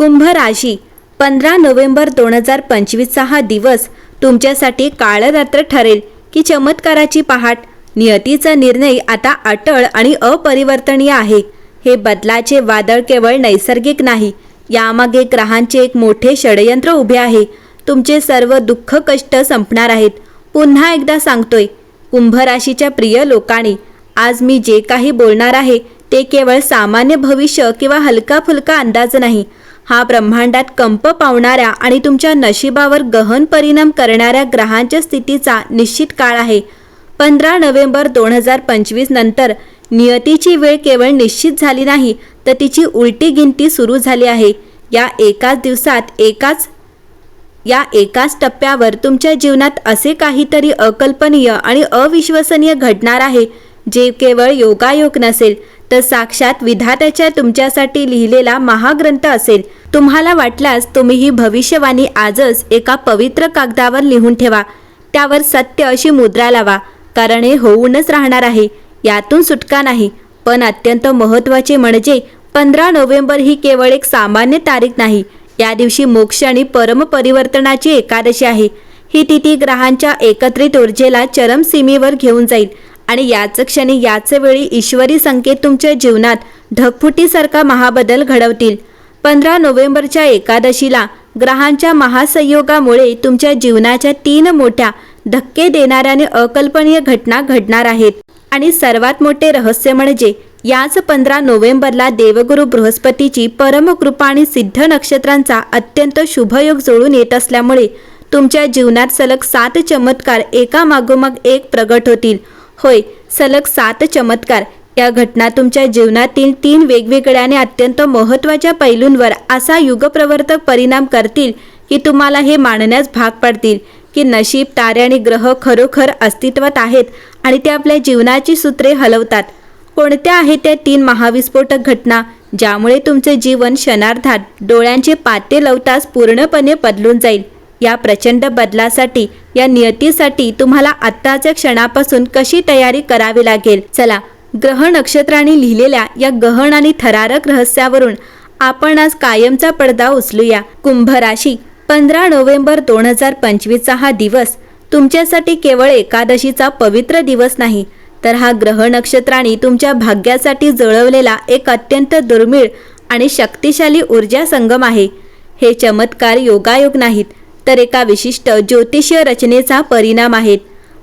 कुंभ राशी पंधरा नोव्हेंबर दोन हजार पंचवीसचा हा दिवस तुमच्यासाठी काळरात्र ठरेल की चमत्काराची पहाट. नियतीचा निर्णय आता अटळ आणि अपरिवर्तनीय आहे. हे बदलाचे वादळ केवळ नैसर्गिक नाही यामागे ग्रहांचे एक मोठे षडयंत्र उभे आहे. तुमचे सर्व दुःख कष्ट संपणार आहेत. पुन्हा एकदा सांगतोय कुंभ राशीच्या प्रिय लोकांनी आज मी जे काही बोलणार आहे ते केवळ सामान्य भविष्य किंवा हलका फुलका अंदाज नाही. हा ब्रह्मांडात कंप पावणाऱ्या आणि तुमच्या नशिबावर गहन परिणाम करणाऱ्या ग्रहांच्या स्थितीचा निश्चित काळ आहे. पंधरा नोव्हेंबर दोन हजार पंचवीस नंतर नियतीची वेळ केवळ निश्चित झाली नाही तर तिची उलटी गिनती सुरू झाली आहे. या एकाच दिवसात एकाच या एकाच टप्प्यावर तुमच्या जीवनात असे काहीतरी अकल्पनीय आणि अविश्वसनीय घडणार आहे जे केवळ योगायोग नसेल तर साक्षात विधात्याच्या तुमच्यासाठी लिहिलेला महाग्रंथ असेल. तुम्हाला वाटल्यास तुम्ही ही भविष्यवाणी आजच एका पवित्र कागदावर लिहून ठेवा. त्यावर सत्य अशी मुद्रा लावा कारण हे होऊनच राहणार आहे. यातून सुटका नाही पण अत्यंत महत्त्वाचे म्हणजे पंधरा नोव्हेंबर ही केवळ एक सामान्य तारीख नाही या दिवशी मोक्ष आणि परमपरिवर्तनाची एकादशी आहे. ही तिथी ग्रहांच्या एकत्रित ऊर्जेला चरमसीमेवर घेऊन जाईल. आणि याच क्षणी याच वेळी ईश्वरी संकेत तुमच्या जीवनात ढगफुटीसारखा महाबदल घडवतील. पंधरा नोव्हेंबरच्या एकादशीला ग्रहांच्या महासंयोगामुळे तुमच्या जीवनाच्या तीन मोठ्या धक्के देणाऱ्या आणि अकल्पनीय घटना घडणार आहेत. आणि सर्वात मोठे रहस्य म्हणजे याच पंधरा नोव्हेंबरला देवगुरु बृहस्पतीची परमकृपा आणि सिद्ध नक्षत्रांचा अत्यंत शुभयोग जुळून येत असल्यामुळे तुमच्या जीवनात सलग सात चमत्कार एका मागोमाग एक प्रगट होतील. होय सलग सात चमत्कार. या घटना तुमच्या जीवनातील तीन वेगवेगळ्या आणि अत्यंत महत्त्वाच्या पैलूंवर असा युगप्रवर्तक परिणाम करतील की तुम्हाला हे मानण्यास भाग पडतील की नशीब तारे आणि ग्रह खरोखर अस्तित्वात आहेत आणि ते आपल्या जीवनाची सूत्रे हलवतात. कोणत्या आहेत त्या तीन महाविस्फोटक घटना ज्यामुळे तुमचे जीवन क्षणार्धात डोळ्यांचे पाते लवताच पूर्णपणे बदलून जाईल? या प्रचंड बदलासाठी या नियतीसाठी तुम्हाला आत्ताच्या क्षणापासून कशी तयारी करावी लागेल? चला ग्रह नक्षत्राने लिहिलेल्या या गहन आणि थरारक रहस्यावरून आपण आज कायमचा पडदा उचलूया. कुंभ राशी पंधरा नोव्हेंबर दोन हजार पंचवीसचा हा दिवस तुमच्यासाठी केवळ एकादशीचा पवित्र दिवस नाही तर हा ग्रह नक्षत्राने तुमच्या भाग्यासाठी जळवलेला एक अत्यंत दुर्मिळ आणि शक्तिशाली ऊर्जा संगम आहे. हे चमत्कार योगायोग नाहीत तर एका विशिष्ट ज्योतिषीय रचनेचा परिणाम आहेत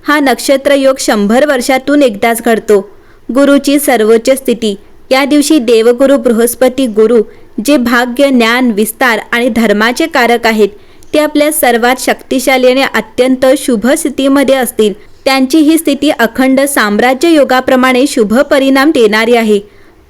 हा नक्षत्र योग शंभर वर्षातून एकदाच घडतो. गुरुची सर्वोच्च स्थिती. या दिवशी देवगुरु बृहस्पती गुरु जे भाग्य ज्ञान विस्तार आणि धर्माचे कारक आहेत ते आपल्या सर्वात शक्तिशाली आणि अत्यंत शुभ स्थितीमध्ये असतील. त्यांची ही स्थिती अखंड साम्राज्य योगाप्रमाणे शुभ परिणाम देणारी आहे.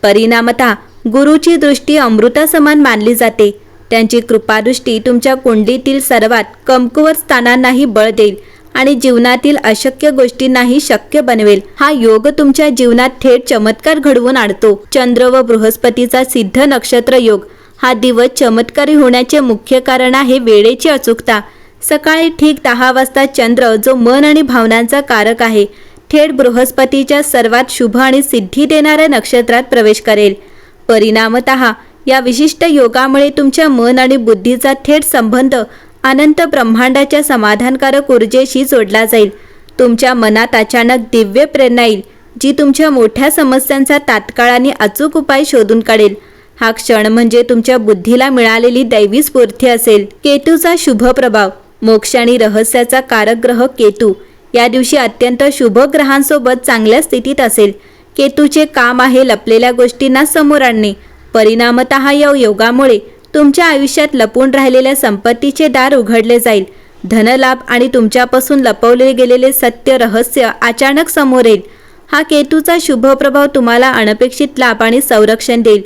परिणामतः गुरुची दृष्टी अमृतासमान मानली जाते. त्यांची कृपादृष्टी तुमच्या कुंडलीतील सर्वात कमकुवत स्थानांनाही बळ देईल आणि जीवनातील अशक्य गोष्टींनाही शक्य बनवेल. हा योग तुमच्या जीवनात थेट चमत्कार घडवून आणतो. चंद्र व बृहस्पतीचा सिद्ध नक्षत्र योग हा दिवस चमत्कारी होण्याचे मुख्य कारण आहे वेळेची अचूकता. सकाळी ठीक दहा वाजता चंद्र जो मन आणि भावनांचा कारक आहे थेट बृहस्पतीच्या सर्वात शुभ आणि सिद्धी देणाऱ्या नक्षत्रात प्रवेश करेल. परिणामत या विशिष्ट योगामुळे तुमच्या मन आणि बुद्धीचा थेट संबंध अनंत ब्रह्मांडाच्या समाधानकारक ऊर्जेशी जोडला जाईल. तुमच्या मनात अचानक दिव्य प्रेरणा येईल जी तुमच्या मोठ्या समस्यांचा तात्काळ आणि अचूक उपाय शोधून काढेल. हा क्षण म्हणजे तुमच्या बुद्धीला मिळालेली दैवी स्फूर्ती असेल. केतूचा शुभ प्रभाव मोक्ष आणि रहस्याचा कारक ग्रह केतू. या दिवशी अत्यंत शुभ ग्रहांसोबत चांगल्या स्थितीत असेल. केतूचे काम आहे लपलेल्या गोष्टींना समोर आणणे. परिणामत या योगामुळे तुमच्या आयुष्यात लपून राहिलेल्या संपत्तीचे दार उघडले जाईल. धनलाभ आणि तुमच्यापासून लपवले गेलेले सत्य रहस्य अचानक समोर येईल. हा केतूचा शुभ प्रभाव तुम्हाला अनपेक्षित लाभ आणि संरक्षण देईल.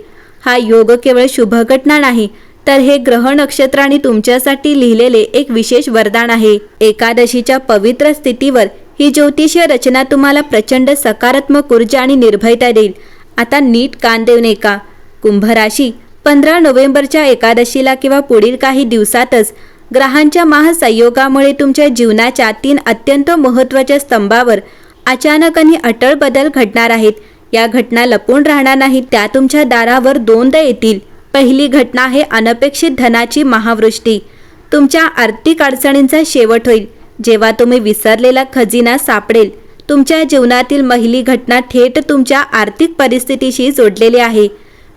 हा योग केवळ शुभ घटना नाही तर हे ग्रह नक्षत्राने तुमच्यासाठी लिहिलेले एक विशेष वरदान आहे. एकादशीच्या पवित्र स्थितीवर ही ज्योतिषीय रचना तुम्हाला प्रचंड सकारात्मक ऊर्जा आणि निर्भयता देईल. आता नीट कान देऊ नये का कुंभ राशी पंधरा नोव्हेंबरच्या एकादशीला किंवा पुढील काही दिवसातच ग्रहांच्या महासंयोगामुळे तुमच्या जीवनाच्या तीन अत्यंत महत्त्वाच्या स्तंभावर अचानक आणि अटळ बदल घडणार आहेत. या घटना लपून राहणार नाहीत त्या तुमच्या दारावर दोनदा येतील. पहिली घटना आहे अनपेक्षित धनाची महावृष्टी. तुमच्या आर्थिक अडचणींचा शेवट होईल. जेव्हा तुम्ही विसरलेला खजिना सापडेल तुमच्या जीवनातील महिली घटना थेट तुमच्या आर्थिक परिस्थितीशी जोडलेली आहे.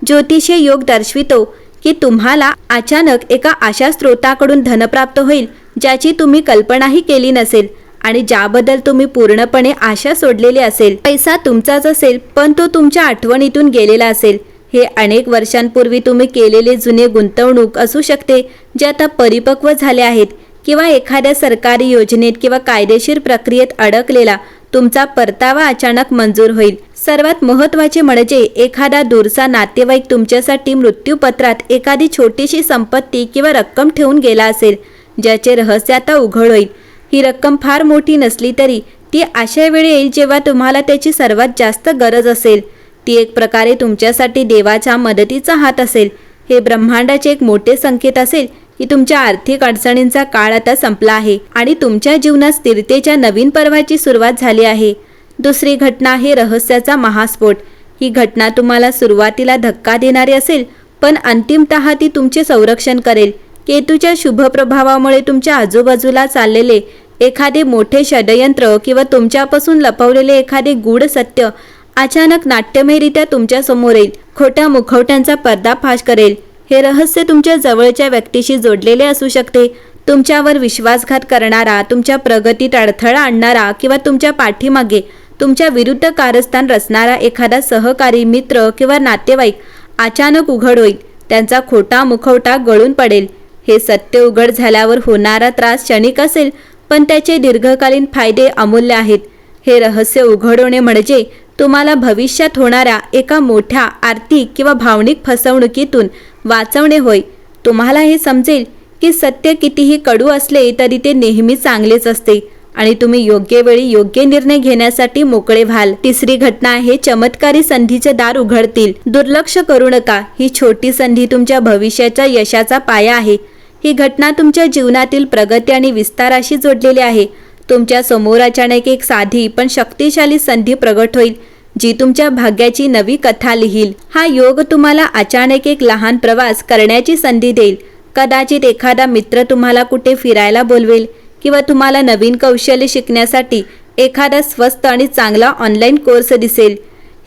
ज्योतिषीय योग दर्शवितो की तुम्हाला अचानक एका अशा स्रोताकडून धनप्राप्त होईल ज्याची तुम्ही कल्पनाही केली नसेल आणि ज्याबद्दल तुम्ही पूर्णपणे आशा सोडलेली असेल. पैसा तुमचाच असेल पण तो तुमच्या आठवणीतून गेलेला असेल. हे अनेक वर्षांपूर्वी तुम्ही केलेले जुने गुंतवणूक असू शकते जे आता परिपक्व झाले आहेत किंवा एखाद्या सरकारी योजनेत किंवा कायदेशीर प्रक्रियेत अडकलेला तुमचा परतावा अचानक मंजूर होईल. सर्वात महत्त्वाचे म्हणजे एखादा दूरचा नातेवाईक तुमच्यासाठी मृत्यूपत्रात एखादी छोटीशी संपत्ती किंवा रक्कम ठेवून गेला असेल ज्याचे रहस्य आता उघड होईल. ही रक्कम फार मोठी नसली तरी ती अशा वेळी येईल जेव्हा तुम्हाला त्याची सर्वात जास्त गरज असेल. ती एक प्रकारे तुमच्यासाठी देवाच्या मदतीचा हात असेल. हे ब्रह्मांडाचे एक मोठे संकेत असेल की तुमच्या आर्थिक अडचणींचा काळ आता संपला आहे आणि तुमच्या जीवनात स्थिरतेच्या नवीन पर्वाची सुरुवात झाली आहे. दुसरी घटना आहे रहस्याचा महास्फोट. ही घटना तुम्हाला सुरुवातीला धक्का देणारी असेल पण अंतिमत ती तुमचे संरक्षण करेल. केतूच्या शुभ प्रभावामुळे तुमच्या आजूबाजूला चाललेले एखादे मोठे षडयंत्र किंवा तुमच्यापासून लपवलेले एखादे गूढ सत्य अचानक नाट्यमयरित्या तुमच्यासमोर येईल. खोट्या मुखवट्यांचा पर्दाफाश करेल. हे रहस्य तुमच्या जवळच्या व्यक्तीशी जोडलेले असू शकते. तुमच्यावर विश्वासघात करणारा तुमच्या प्रगतीत अडथळा आणणारा किंवा तुमच्या पाठीमागे तुमच्या विरुद्ध कारस्थान रचणारा एखादा सहकारी मित्र किंवा नातेवाईक अचानक उघड होईल. त्यांचा खोटा मुखवटा गळून पडेल. हे सत्य उघड झाल्यावर होणारा त्रास क्षणिक असेल पण त्याचे दीर्घकालीन फायदे अमूल्य आहेत. हे रहस्य उघड होणे म्हणजे तुम्हाला भविष्यात होणाऱ्या एका मोठ्या आर्थिक किंवा भावनिक फसवणुकीतून वाचवणे होय. तुम्हाला हे समजेल की सत्य कितीही कडू असले तरी ते नेहमी चांगलेच असते. आणि तुम्ही योग्य वेळी योग्य निर्णय घेण्यासाठी मोकळे व्हाल. तिसरी घटना आहे चमत्कारी संधीचे दार उघडतील. दुर्लक्ष करू नका. ही छोटी संधी तुमच्या भविष्याच्या यशाचा पाया आहे. ही घटना तुमच्या जीवनातील प्रगती आणि विस्ताराशी जोडलेली आहे. तुमच्यासमोर अचानक एक साधी पण शक्तिशाली संधी प्रगट होईल जी तुमच्या भाग्याची नवी कथा लिहील. हा योग तुम्हाला अचानक एक लहान प्रवास करण्याची संधी देईल. कदाचित एखादा मित्र तुम्हाला कुठे फिरायला बोलवेल. किंवा तुम्हाला नवीन कौशल्य शिकण्यासाठी एखादा स्वस्त आणि चांगला ऑनलाईन कोर्स दिसेल.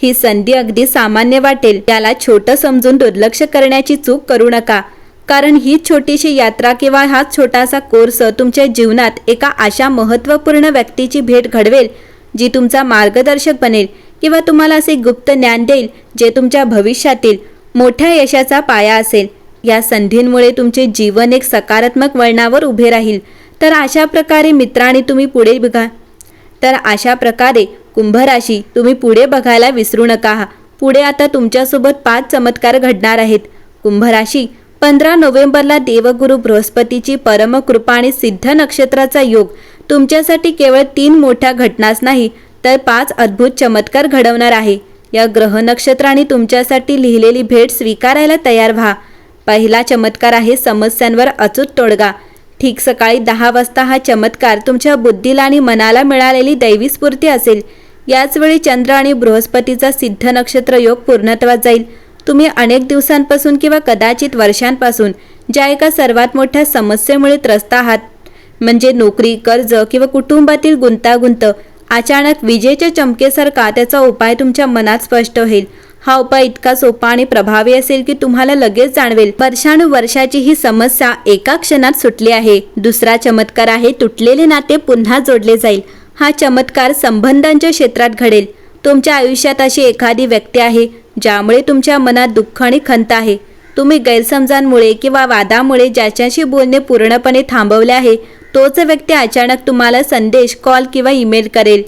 ही संधी अगदी सामान्य वाटेल. त्याला छोटं समजून दुर्लक्ष करण्याची चूक करू नका. कारण ही छोटीशी यात्रा किंवा हा छोटासा कोर्स तुमच्या जीवनात एका अशा महत्त्वपूर्ण व्यक्तीची भेट घडवेल जी तुमचा मार्गदर्शक बनेल किंवा तुम्हाला असे गुप्त ज्ञान देईल जे तुमच्या भविष्यातील मोठ्या यशाचा पाया असेल. या संधींमुळे तुमचे जीवन एक सकारात्मक वळणावर उभे राहील. तर अशा प्रकारे मित्रांनी तुम्ही पुढे बघा. तर अशा प्रकारे कुंभराशी तुम्ही पुढे बघायला विसरू नका. पुढे आता तुमच्यासोबत पाच चमत्कार घडणार आहेत. कुंभराशी पंधरा नोव्हेंबरला देवगुरु बृहस्पतीची परमकृपा आणि सिद्ध नक्षत्राचा योग तुमच्यासाठी केवळ तीन मोठ्या घटनाच नाही तर पाच अद्भुत चमत्कार घडवणार आहे. या ग्रह नक्षत्राने तुमच्यासाठी लिहिलेली भेट स्वीकारायला तयार व्हा. पहिला चमत्कार आहे समस्यांवर अचूक तोडगा. ठीक सकाळी दहा वाजता हा चमत्कार तुमच्या बुद्धीला आणि मनाला मिळालेली दैवी स्फूर्ती असेल. याचवेळी चंद्र आणि बृहस्पतीचा सिद्ध नक्षत्र योग पूर्णत्वात जाईल. तुम्ही अनेक दिवसांपासून किंवा कदाचित वर्षांपासून ज्या एका सर्वात मोठ्या समस्येमुळे त्रस्त आहात म्हणजे नोकरी कर्ज किंवा कुटुंबातील गुंतागुंत अचानक विजेच्या चमकेसारखा त्याचा उपाय तुमच्या मनात स्पष्ट होईल. हा उपाय इतका सोपा आणि प्रभावी असेल की तुम्हाला लगेच जाणवेल. वर्षानुवर्षाची ही समस्या एका क्षणात सुटली आहे. दुसरा चमत्कार आहे तुटलेले नाते पुन्हा जोडले जाईल. हा चमत्कार संबंधांच्या क्षेत्रात घडेल. तुमच्या आयुष्यात अशी एखादी व्यक्ती आहे ज्यामुळे तुमच्या मनात दुःख आणि खंत आहे. तुम्ही गैरसमजांमुळे किंवा वादामुळे ज्याच्याशी बोलणे पूर्णपणे थांबवले आहे तोच व्यक्ती अचानक तुम्हाला संदेश कॉल किंवा ईमेल करेल.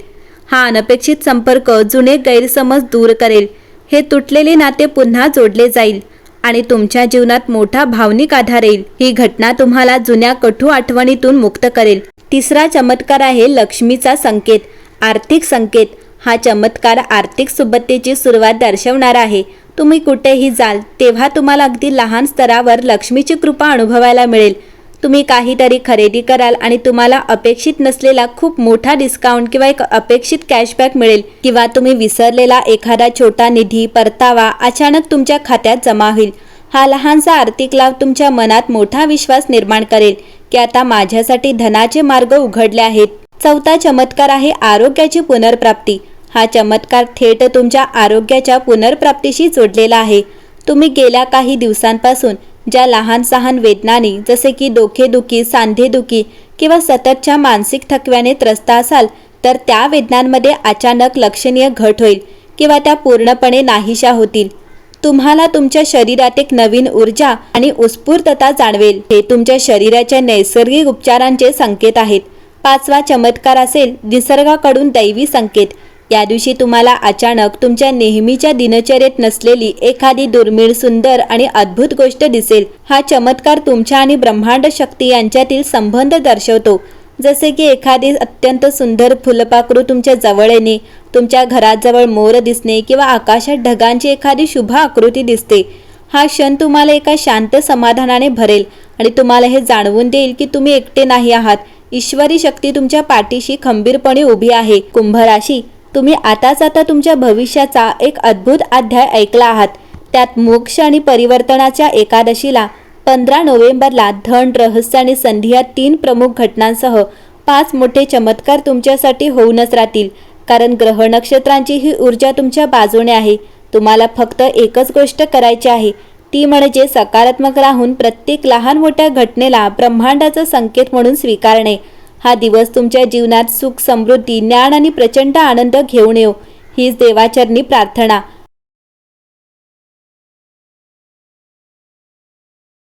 हा अनपेक्षित संपर्क जुने गैरसमज दूर करेल. हे तुटलेले नाते पुन्हा जोडले जाईल आणि तुमच्या जीवनात मोठा भावनिक आधार येईल. ही घटना तुम्हाला जुन्या कठू आठवणीतून मुक्त करेल. तिसरा चमत्कार आहे लक्ष्मीचा संकेत. आर्थिक संकेत. हा चमत्कार आर्थिक सुबत्तेची सुरुवात दर्शवणारा आहे. तुम्ही कुठेही जाल तेव्हा तुम्हाला अगदी लहान स्तरावर लक्ष्मीची कृपा अनुभवायला मिळेल. तुम्ही काहीतरी खरेदी कराल आणि तुम्हाला अपेक्षित नसलेला खूप मोठा डिस्काउंट किंवा एक अपेक्षित कॅशबॅक मिळेल किंवा तुम्ही विसरलेला एखादा छोटा निधी परतावा अचानक तुमच्या खात्यात जमा होईल. हा लहानसा आर्थिक लाभ तुमच्या मनात मोठा विश्वास निर्माण करेल की आता माझ्यासाठी धनाचे मार्ग उघडले आहेत. चौथा चमत्कार आहे आरोग्याची पुनर्प्राप्ती. हा चमत्कार थेट तुमच्या आरोग्याच्या पुनर्प्राप्तीशी जोडलेला आहे. तुम्ही गेल्या काही दिवसांपासून ज्या लहान सहान वेदनाने जसे की डोकेदुखी सांधेदुखी किंवा सततच्या मानसिक थकव्याने त्रस्त असाल तर त्या वेदनांमध्ये अचानक लक्षणीय घट होईल किंवा त्या पूर्णपणे नाहीशा होतील. तुम्हाला तुमच्या शरीरात एक नवीन ऊर्जा आणि उत्स्फूर्तता जाणवेल. हे तुमच्या शरीराच्या नैसर्गिक उपचारांचे संकेत आहेत. पाचवा चमत्कार असेल निसर्गाकडून दैवी संकेत. या दिवशी तुम्हाला अचानक तुमच्या नेहमीच्या दिनचर्येत नसलेली एखादी दुर्मिळ सुंदर आणि अद्भुत गोष्ट दिसेल. हा चमत्कार तुमच्या आणि ब्रह्मांड शक्ती यांच्यातील संबंध दर्शवतो. जसे की एखादी अत्यंत सुंदर फुलपाखरू तुमच्या जवळ येणे तुमच्या घराजवळ मोर दिसणे किंवा आकाशात ढगांची एखादी शुभ आकृती दिसते. हा क्षण तुम्हाला एका शांत समाधानाने भरेल आणि तुम्हाला हे जाणवून देईल की तुम्ही एकटे नाही आहात. ईश्वरी शक्ती तुमच्या पाठीशी खंबीरपणे उभी आहे. कुंभ राशी तुम्ही आताच आता तुमच्या भविष्याचा एक अद्भुत अध्याय ऐकला आहात. त्यात मोक्ष आणि परिवर्तनाच्या एकादशीला पंधरा नोव्हेंबरला धन रहस्य आणि संधी या तीन प्रमुख घटनांसह पाच मोठे चमत्कार तुमच्यासाठी होऊनच राहतील. कारण ग्रह नक्षत्रांची ही ऊर्जा तुमच्या बाजूने आहे. तुम्हाला फक्त एकच गोष्ट करायची आहे. ती म्हणजे सकारात्मक राहून प्रत्येक लहान मोठ्या घटनेला ब्रह्मांडाचा संकेत म्हणून स्वीकारणे. हा दिवस तुमच्या जीवनात सुख समृद्धी ज्ञान आणि प्रचंड आनंद घेऊन येऊ. हीच देवाचरणी प्रार्थना.